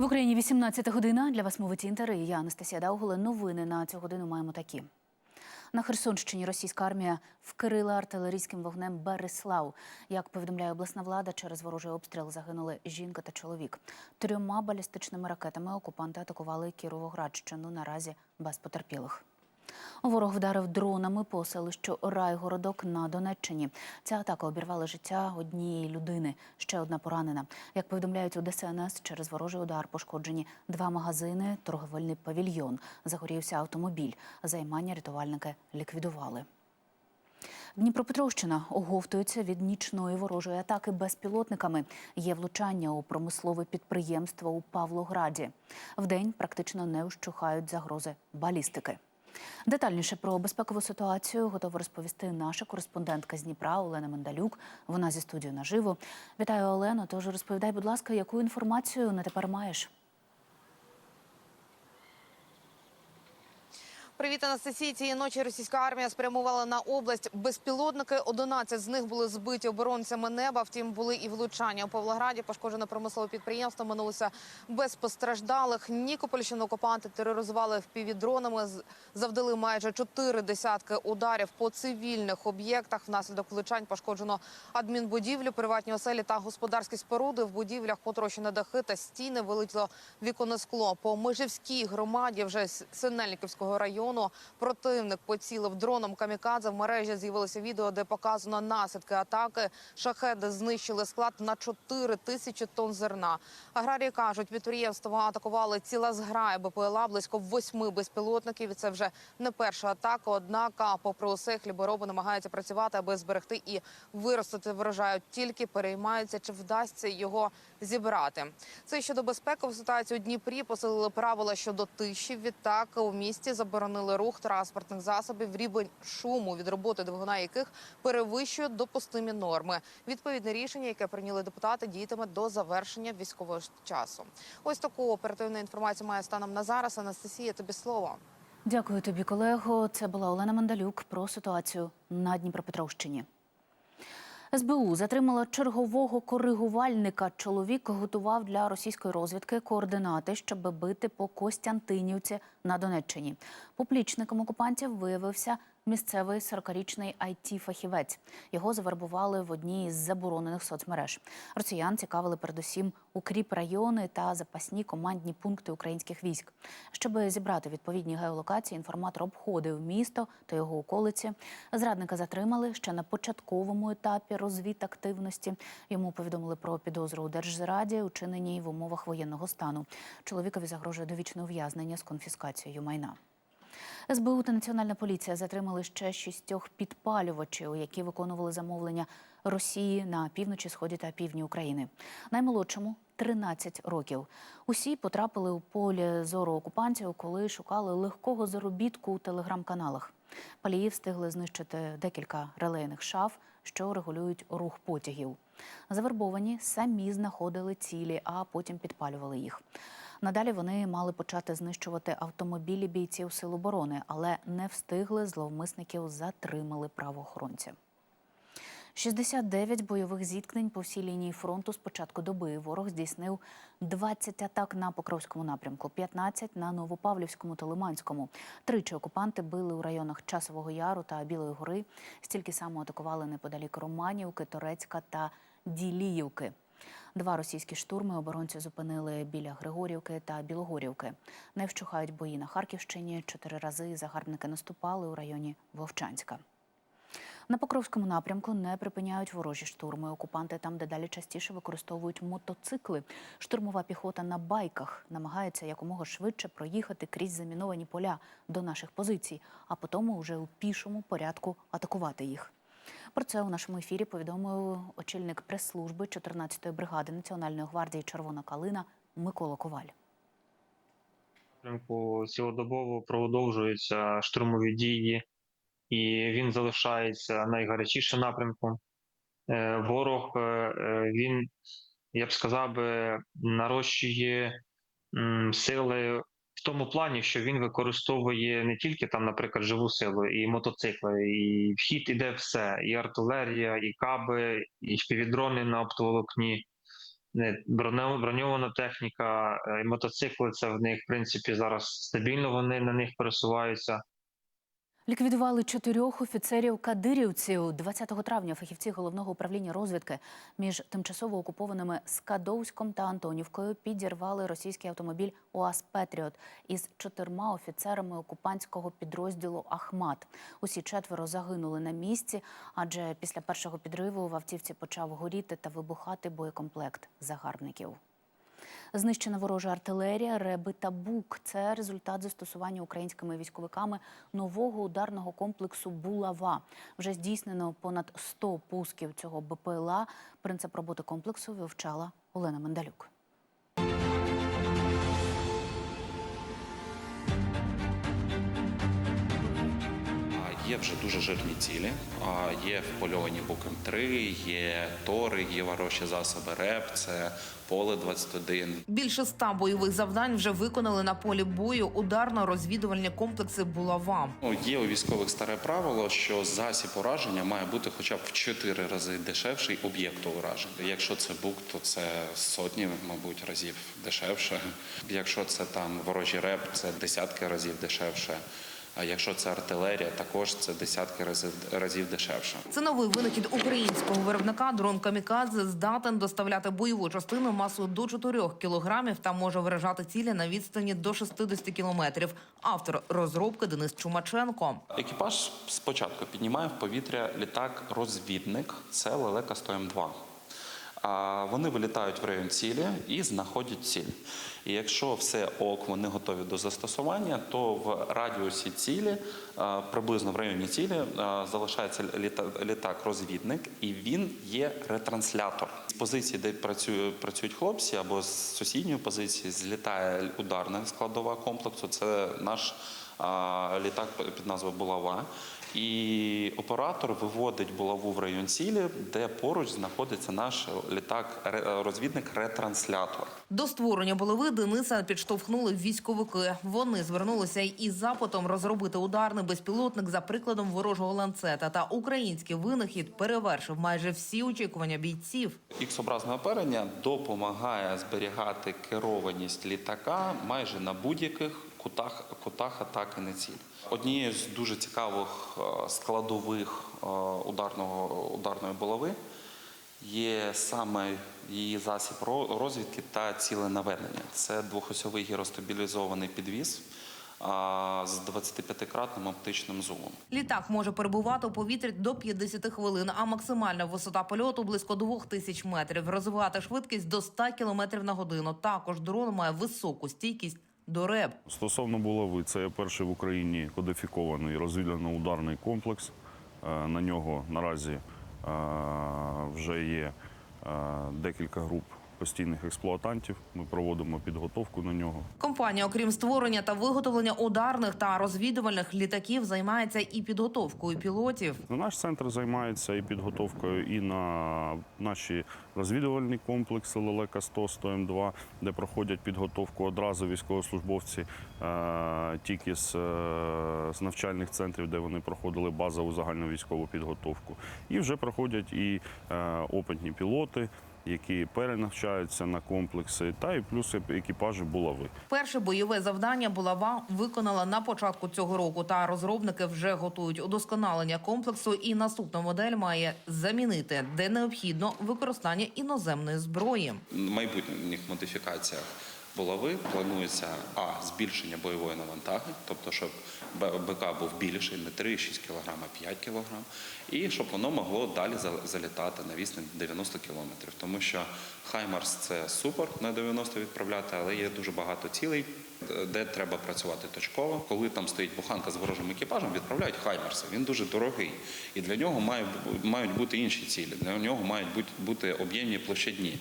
В Україні 18 година. Для вас мовить інтер. і Я Анастасія Дауголе. Новини на цю годину маємо такі. На Херсонщині російська армія вкрила артилерійським вогнем Береслав. Як повідомляє обласна влада, через ворожий обстріл загинули жінка та чоловік. Трьома балістичними ракетами окупанти атакували Кіровоградщину. Наразі без потерпілих. Ворог вдарив дронами по селищу Райгородок на Донеччині. Ця атака обірвала життя однієї людини. Ще одна поранена. Як повідомляють у ДСНС, через ворожий удар пошкоджені два магазини, торговельний павільйон. Загорівся автомобіль. Займання рятувальники ліквідували. Дніпропетровщина оговтується від нічної ворожої атаки безпілотниками. Є влучання у промислове підприємство у Павлограді. Вдень практично не вщухають загрози балістики. Детальніше про безпекову ситуацію готова розповісти наша кореспондентка з Дніпра Олена Мендалюк. Вона зі студією наживо. Вітаю Олено. Тож розповідай, будь ласка, яку інформацію на тепер маєш? Привіт, Анастасії. Цієї ночі російська армія спрямувала на область безпілотники. 11 з них були збиті оборонцями неба. Втім, були і влучання у Павлограді. Пошкоджене промислове підприємство минулося без постраждалих. Нікопольщину окупанти тероризували впівдронами. Завдали майже чотири десятки ударів по цивільних об'єктах. Внаслідок влучань пошкоджено адмінбудівлю, приватні оселі та господарські споруди. В будівлях потрощені дахи та стіни. Вилетіло віконне скло. По Межівській громаді вже Синельниківського району противник поцілив дроном камікадзе. В мережі з'явилося відео, де показано наслідки атаки. Шахеди знищили склад на 4 тисячі тонн зерна. Аграрії кажуть, підприємство атакували ціла зграя БПЛА, близько восьми безпілотників. Це вже не перша атака. Однак, попри усе, хлібороби намагаються працювати, аби зберегти і виростити врожаю. Тільки переймаються, чи вдасться його зібрати. Це щодо безпекової ситуації у Дніпрі. Посилили правила щодо тиші. Відтак у місті заборонили рух транспортних засобів. Рівень шуму від роботи двигуна яких перевищує допустимі норми. Відповідне рішення, яке прийняли депутати, діятиме до завершення військового часу. Ось таку оперативну інформацію має станом на зараз. Анастасія, тобі слово. Дякую тобі, колего. Це була Олена Мандалюк про ситуацію на Дніпропетровщині. СБУ затримала чергового коригувальника. Чоловік готував для російської розвідки координати, щоб бити по Костянтинівці на Донеччині. Поплічником окупантів виявився місцевий 40-річний IT-фахівець. Його завербували в одній із заборонених соцмереж. Росіян цікавили передусім укріп райони та запасні командні пункти українських військ. Щоб зібрати відповідні геолокації, інформатор обходив місто та його околиці. Зрадника затримали ще на початковому етапі розвідактивності. Йому повідомили про підозру у держзраді, учиненій в умовах воєнного стану. Чоловікові загрожує довічне ув'язнення з конфіскацією майна. СБУ та Національна поліція затримали ще шістьох підпалювачів, які виконували замовлення Росії на півночі, сході та півдні України. Наймолодшому 13 років. Усі потрапили у полі зору окупантів, коли шукали легкого заробітку у телеграм-каналах. Палії встигли знищити декілька релейних шаф, що регулюють рух потягів. Завербовані самі знаходили цілі, а потім підпалювали їх. Надалі вони мали почати знищувати автомобілі бійців сил оборони, але не встигли. Зловмисників затримали правоохоронці. 69 бойових зіткнень по всій лінії фронту з початку доби. Ворог здійснив 20 атак на Покровському напрямку, 15 на Новопавлівському та Лиманському. Тричі окупанти били у районах Часового Яру та Білої гори. Стільки само атакували неподалік Романівки, Торецька та Діліївки. Два російські штурми оборонці зупинили біля Григорівки та Білогорівки. Не вщухають бої на Харківщині. Чотири рази загарбники наступали у районі Вовчанська. На Покровському напрямку не припиняють ворожі штурми. Окупанти там дедалі частіше використовують мотоцикли. Штурмова піхота на байках намагається якомога швидше проїхати крізь заміновані поля до наших позицій, а потім уже у пішому порядку атакувати їх. Про це у нашому ефірі повідомив очільник прес-служби 14-ї бригади Національної гвардії Червона Калина Микола Коваль. напрямку цілодобово продовжуються штурмові дії, і він залишається найгарячішим напрямком. Е, Ворог е, е, він, я б сказав, нарощує сили в тому плані, що він використовує не тільки там, наприклад, живу силу, і мотоцикли, і вхід іде все: і артилерія, і каби, і співдрони на оптоволокні. Броне- броньована техніка, і мотоцикли це в них, в принципі, зараз стабільно вони на них пересуваються. Ліквідували чотирьох офіцерів кадирівців 20 травня. Фахівці головного управління розвідки між тимчасово окупованими Скадовськом та Антонівкою підірвали російський автомобіль УАЗ Петріот із чотирма офіцерами окупантського підрозділу Ахмат. Усі четверо загинули на місці, адже після першого підриву в автівці почав горіти та вибухати боєкомплект загарбників. Знищена ворожа артилерія, реби та бук. Це результат застосування українськими військовиками нового ударного комплексу Булава. Вже здійснено понад 100 пусків цього БПЛА. Принцип роботи комплексу вивчала Олена Мендалюк. Є вже дуже жирні цілі. А, Є впольовані букем 3, є тори, є ворожі засоби РЕП, це поле 21. Більше ста бойових завдань вже виконали на полі бою ударно-розвідувальні комплекси «Булава». Ну, є у військових старе правило, що засіб ураження має бути хоча б в 4 рази дешевший об'єкту ураження. Якщо це бук, то це сотні, мабуть, разів дешевше. Якщо це там ворожий реп, це десятки разів дешевше. А якщо це артилерія, також це десятки разів, разів дешевше. Це новий винахід українського виробника. Дрон Камікадзе здатен доставляти бойову частину масою до 4 кілограмів та може виражати цілі на відстані до 60 кілометрів. Автор розробки Денис Чумаченко. Екіпаж спочатку піднімає в повітря літак-розвідник. Це лелека 102 А Вони вилітають в район цілі і знаходять ціль. І якщо все ок, вони готові до застосування, то в радіусі цілі, приблизно в районі цілі, залишається літа- літак-розвідник, і він є ретранслятор. З позиції, де працюють хлопці, або з сусідньої позиції злітає ударна складова комплексу. Це наш літак під назвою Булава. І оператор виводить булаву в район цілі, де поруч знаходиться наш літак-розвідник ретранслятор. До створення булави Дениса підштовхнули військовики. Вони звернулися із запитом розробити ударний безпілотник за прикладом ворожого ланцета. Та український винахід перевершив майже всі очікування бійців. Ікс-образне оперення допомагає зберігати керованість літака майже на будь-яких кутах, кутах атаки на ціль. Однією з дуже цікавих е, складових е, ударного, ударної булави є саме її засіб ро- розвідки та ціленаведення. Це двохосьовий гіростабілізований підвіз з 25-кратним оптичним зумом. Літак може перебувати у повітрі до 50 хвилин, а максимальна висота польоту близько 2000 метрів. Розвивати швидкість до 100 км на годину. Також дрон має високу стійкість до РЕБ. Стосовно булави, це перший в Україні кодифікований розвідувально-ударний комплекс. Е, На нього наразі е, вже є е, декілька груп постійних експлуатантів. Ми проводимо підготовку на нього. Компанія, окрім створення та виготовлення ударних та розвідувальних літаків, займається і підготовкою пілотів. Ну, Наш центр займається і підготовкою і на наші розвідувальні комплекси Лелека 100 102 де проходять підготовку одразу військовослужбовці е, тільки з, е, з навчальних центрів, де вони проходили базову загальну військову підготовку. І вже проходять і е, опитні пілоти, які перенавчаються на комплекси, та і плюс екіпажі булави. Перше бойове завдання булава виконала на початку цього року. Та розробники вже готують удосконалення комплексу. І наступна модель має замінити, де необхідно використання іноземної зброї. В майбутніх модифікаціях булави планується а збільшення бойової навантаги, тобто щоб БК був більший, не 3,6 кг, а 5 кг, і щоб воно могло далі за- залітати на відстань 90 км. Тому що Хаймарс це супер на 90 відправляти, але є дуже багато цілей, де- треба працювати точково. Коли там стоїть буханка з ворожим екіпажем, відправляють Хаймарса. Він дуже дорогий, і для нього мають бути інші цілі. Для нього мають бути об'ємні площадні.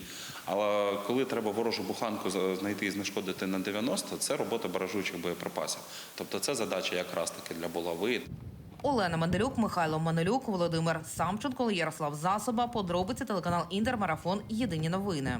Але коли треба ворожу буханку знайти і знешкодити на 90, це робота баражучих боєприпасів. Тобто це задача якраз таки для булави. Олена Манделюк, Михайло Манелюк, Володимир Самченко, Ярослав Засоба. Подробиці телеканал Інтермарафон. Єдині новини.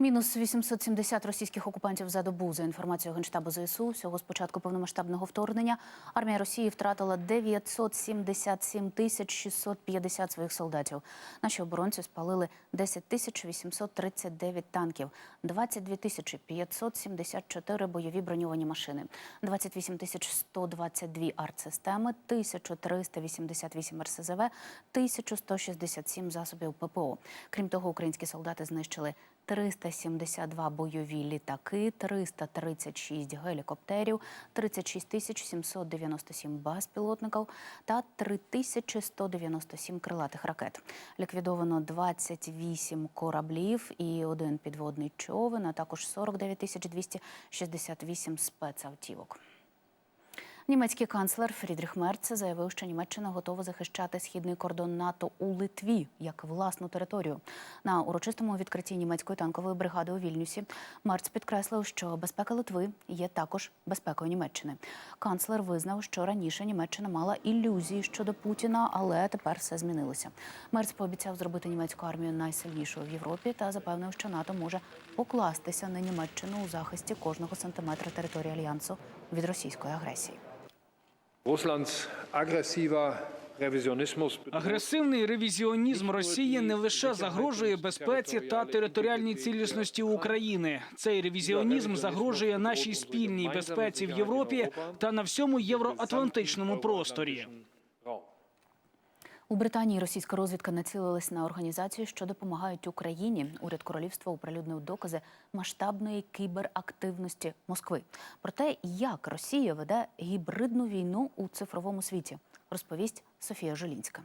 Мінус 870 російських окупантів за добу. За інформацією Генштабу ЗСУ, всього з початку повномасштабного вторгнення армія Росії втратила 977 тисяч 650 своїх солдатів. Наші оборонці спалили 10 тисяч 839 танків, 22 тисячі 574 бойові броньовані машини, 28 тисяч 122 артсистеми, 1388 РСЗВ, 1167 засобів ППО. Крім того, українські солдати знищили 372 бойові літаки, 336 гелікоптерів, 36 тисяч 797 безпілотників та 3197 крилатих ракет. Ліквідовано 28 кораблів і один підводний човен, а також 49 тисяч 268 спецавтівок. Німецький канцлер Фрідріх Мерц заявив, що Німеччина готова захищати східний кордон НАТО у Литві як власну територію. На урочистому відкритті німецької танкової бригади у Вільнюсі Мерц підкреслив, що безпека Литви є також безпекою Німеччини. Канцлер визнав, що раніше Німеччина мала ілюзії щодо Путіна, але тепер все змінилося. Мерц пообіцяв зробити німецьку армію найсильнішою в Європі та запевнив, що НАТО може покластися на Німеччину у захисті кожного сантиметра території альянсу від російської агресії. Russlands aggressiver Агресивний ревізіонізм Росії не лише загрожує безпеці та територіальній цілісності України. Цей ревізіонізм загрожує нашій спільній безпеці в Європі та на всьому євроатлантичному просторі. У Британії російська розвідка націлилась на організацію, що допомагають Україні. Уряд королівства оприлюднив докази масштабної кіберактивності Москви. Про те, як Росія веде гібридну війну у цифровому світі, розповість Софія Жилінська.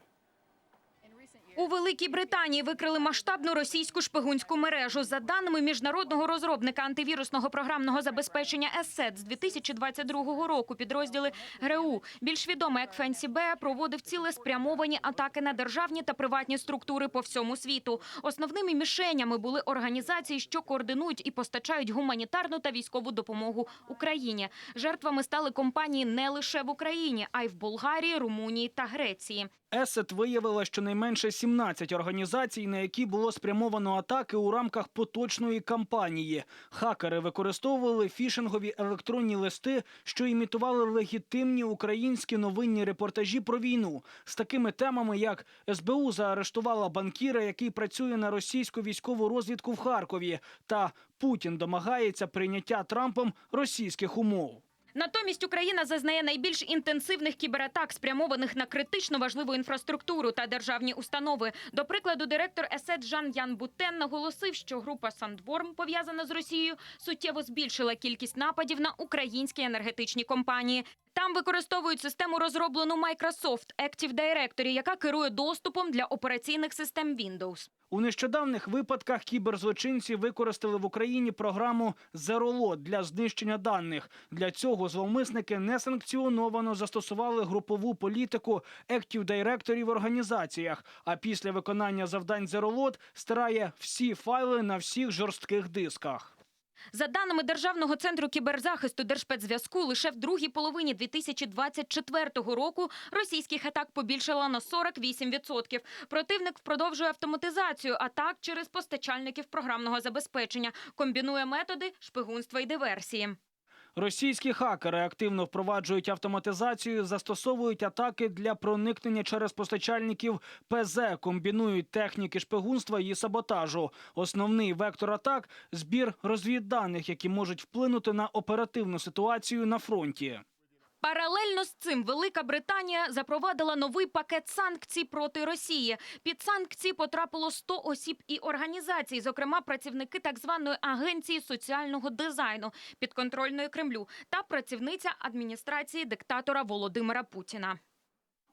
У Великій Британії викрили масштабну російську шпигунську мережу. За даними міжнародного розробника антивірусного програмного забезпечення ESET з 2022 року, підрозділи ГРУ, більш відомий як FancyBe, проводив цілеспрямовані атаки на державні та приватні структури по всьому світу. Основними мішенями були організації, що координують і постачають гуманітарну та військову допомогу Україні. Жертвами стали компанії не лише в Україні, а й в Болгарії, Румунії та Греції. Есет виявила щонайменше 17 організацій, на які було спрямовано атаки у рамках поточної кампанії. Хакери використовували фішингові електронні листи, що імітували легітимні українські новинні репортажі про війну з такими темами, як СБУ заарештувала банкіра, який працює на російську військову розвідку в Харкові, та Путін домагається прийняття Трампом російських умов. Натомість Україна зазнає найбільш інтенсивних кібератак, спрямованих на критично важливу інфраструктуру та державні установи. До прикладу, директор ЕСЕД Жан Ян Бутен наголосив, що група Сандворм, пов'язана з Росією, суттєво збільшила кількість нападів на українські енергетичні компанії. Там використовують систему, розроблену Microsoft Active Directory, яка керує доступом для операційних систем Windows. У нещодавних випадках кіберзлочинці використали в Україні програму ZeroLot для знищення даних. Для цього зловмисники несанкціоновано застосували групову політику Active Directory в організаціях. А після виконання завдань ZeroLot стирає всі файли на всіх жорстких дисках. За даними Державного центру кіберзахисту Держспецзв'язку, лише в другій половині 2024 року російських атак побільшало на 48%. Противник продовжує автоматизацію атак через постачальників програмного забезпечення, комбінує методи шпигунства і диверсії. Російські хакери активно впроваджують автоматизацію, застосовують атаки для проникнення через постачальників ПЗ, комбінують техніки шпигунства і саботажу. Основний вектор атак збір розвідданих, які можуть вплинути на оперативну ситуацію на фронті. Паралельно з цим Велика Британія запровадила новий пакет санкцій проти Росії. Під санкції потрапило 100 осіб і організацій, зокрема працівники так званої агенції соціального дизайну підконтрольної Кремлю та працівниця адміністрації диктатора Володимира Путіна.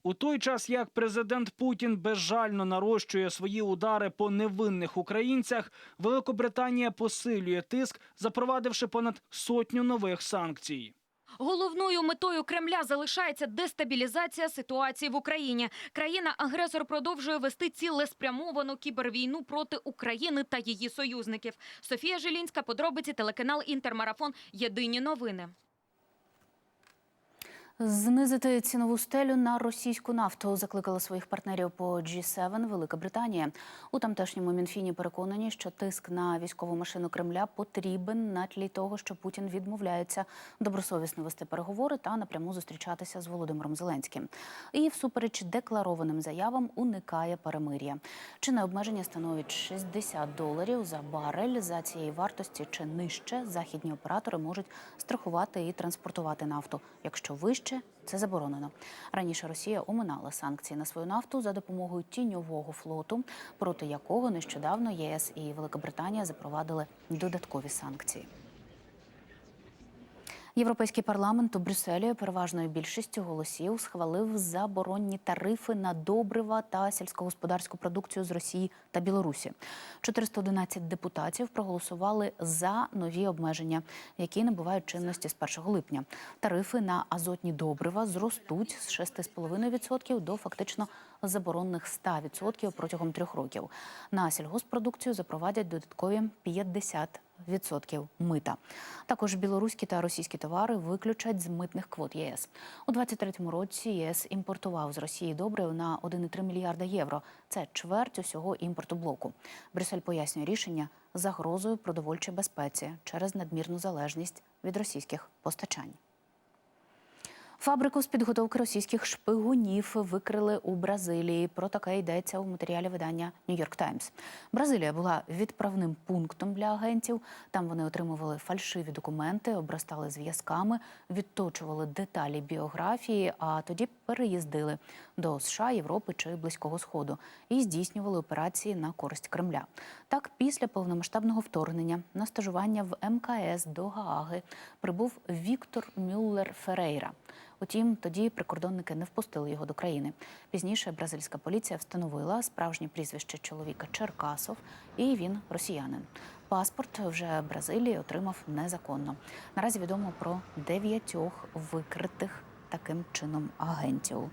У той час як президент Путін безжально нарощує свої удари по невинних українцях, Великобританія посилює тиск, запровадивши понад сотню нових санкцій. Головною метою Кремля залишається дестабілізація ситуації в Україні. Країна-агресор продовжує вести цілеспрямовану кібервійну проти України та її союзників. Софія Жилінська, подробиці телеканал Інтермарафон. Єдині новини. Знизити цінову стелю на російську нафту закликала своїх партнерів по G7 Велика Британія. У тамтешньому мінфіні переконані, що тиск на військову машину Кремля потрібен на тлі того, що Путін відмовляється добросовісно вести переговори та напряму зустрічатися з Володимиром Зеленським. І всупереч декларованим заявам уникає перемир'я. Чинне обмеження становить 60 доларів за барель. За цієї вартості чи нижче західні оператори можуть страхувати і транспортувати нафту. Якщо вище, це заборонено. Раніше Росія оминала санкції на свою нафту за допомогою тіньового флоту, проти якого нещодавно ЄС і Велика Британія запровадили додаткові санкції. Європейський парламент у Брюсселі переважною більшістю голосів схвалив заборонні тарифи на добрива та сільськогосподарську продукцію з Росії та Білорусі. 411 депутатів проголосували за нові обмеження, які набувають чинності з 1 липня. Тарифи на азотні добрива зростуть з 6,5% до фактично заборонених 100% протягом трьох років. На сільгоспродукцію запровадять додаткові 50 відсотків мита. Також білоруські та російські товари виключать з митних квот ЄС. У 2023 році ЄС імпортував з Росії добрив на 1,3 мільярда євро. Це чверть усього імпорту блоку. Брюссель пояснює рішення загрозою продовольчій безпеці через надмірну залежність від російських постачань. Фабрику з підготовки російських шпигунів викрили у Бразилії. Про таке йдеться у матеріалі видання Нью-Йорк Таймс. Бразилія була відправним пунктом для агентів. Там вони отримували фальшиві документи, обростали зв'язками, відточували деталі біографії, а тоді переїздили до США, Європи чи Близького Сходу і здійснювали операції на користь Кремля. Так, після повномасштабного вторгнення на стажування в МКС до Гааги прибув Віктор Мюллер Ферейра. Утім, тоді прикордонники не впустили його до країни. Пізніше бразильська поліція встановила справжнє прізвище чоловіка Черкасов, і він росіянин. Паспорт вже Бразилії отримав незаконно. Наразі відомо про дев'ятьох викритих таким чином агентів.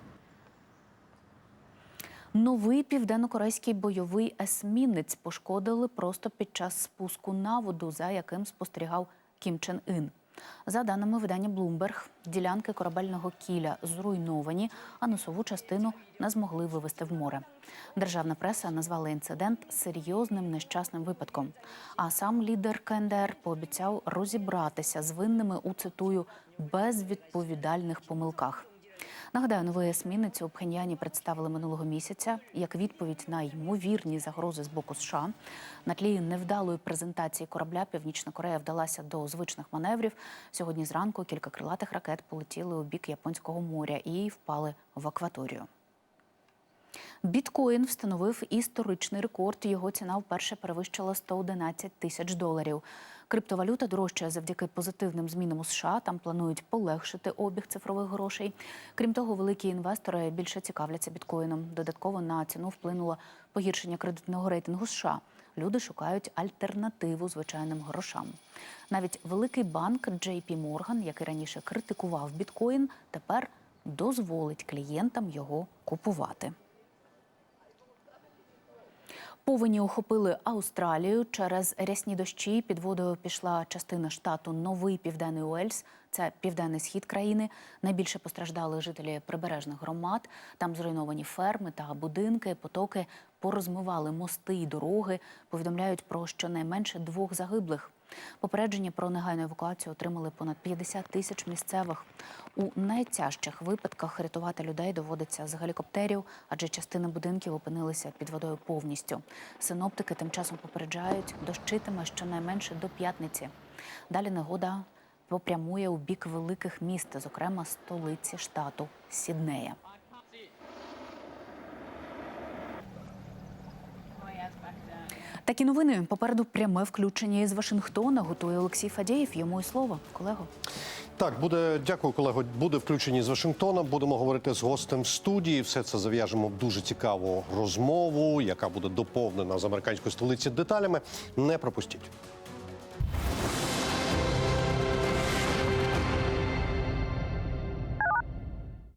Новий південнокорейський бойовий есмінець пошкодили просто під час спуску на воду, за яким спостерігав Кім Чен Ін. За даними видання Bloomberg, ділянки корабельного кіля зруйновані, а носову частину не змогли вивести в море. Державна преса назвала інцидент серйозним нещасним випадком. А сам лідер КНДР пообіцяв розібратися з винними у цитую безвідповідальних помилках. Нагадаю, новий есмінець у Пхеньяні представили минулого місяця як відповідь на ймовірні загрози з боку США. На тлі невдалої презентації корабля Північна Корея вдалася до звичних маневрів. Сьогодні зранку кілька крилатих ракет полетіли у бік Японського моря і впали в акваторію. Біткоін встановив історичний рекорд. Його ціна вперше перевищила 111 тисяч доларів. Криптовалюта дорожчає завдяки позитивним змінам у США. Там планують полегшити обіг цифрових грошей. Крім того, великі інвестори більше цікавляться біткоїном. Додатково на ціну вплинуло погіршення кредитного рейтингу США. Люди шукають альтернативу звичайним грошам. Навіть великий банк JP Morgan, який раніше критикував біткоін, тепер дозволить клієнтам його купувати. Повені охопили Австралію через рясні дощі. Під водою пішла частина штату Новий Південний Уельс. Це південний схід країни. Найбільше постраждали жителі прибережних громад. Там зруйновані ферми та будинки. Потоки порозмивали мости і дороги. Повідомляють про щонайменше двох загиблих. Попередження про негайну евакуацію отримали понад 50 тисяч місцевих. У найтяжчих випадках рятувати людей доводиться з гелікоптерів, адже частина будинків опинилися під водою повністю. Синоптики тим часом попереджають, дощитиме щонайменше до п'ятниці. Далі негода попрямує у бік великих міст, зокрема столиці штату Сіднея. Такі новини попереду пряме включення із Вашингтона. Готує Олексій Фадєєв. Йому і слово, колего. Так, буде дякую, колего. Буде включені з Вашингтона. Будемо говорити з гостем студії. Все це зав'яжемо в дуже цікаву розмову, яка буде доповнена з американської столиці деталями. Не пропустіть.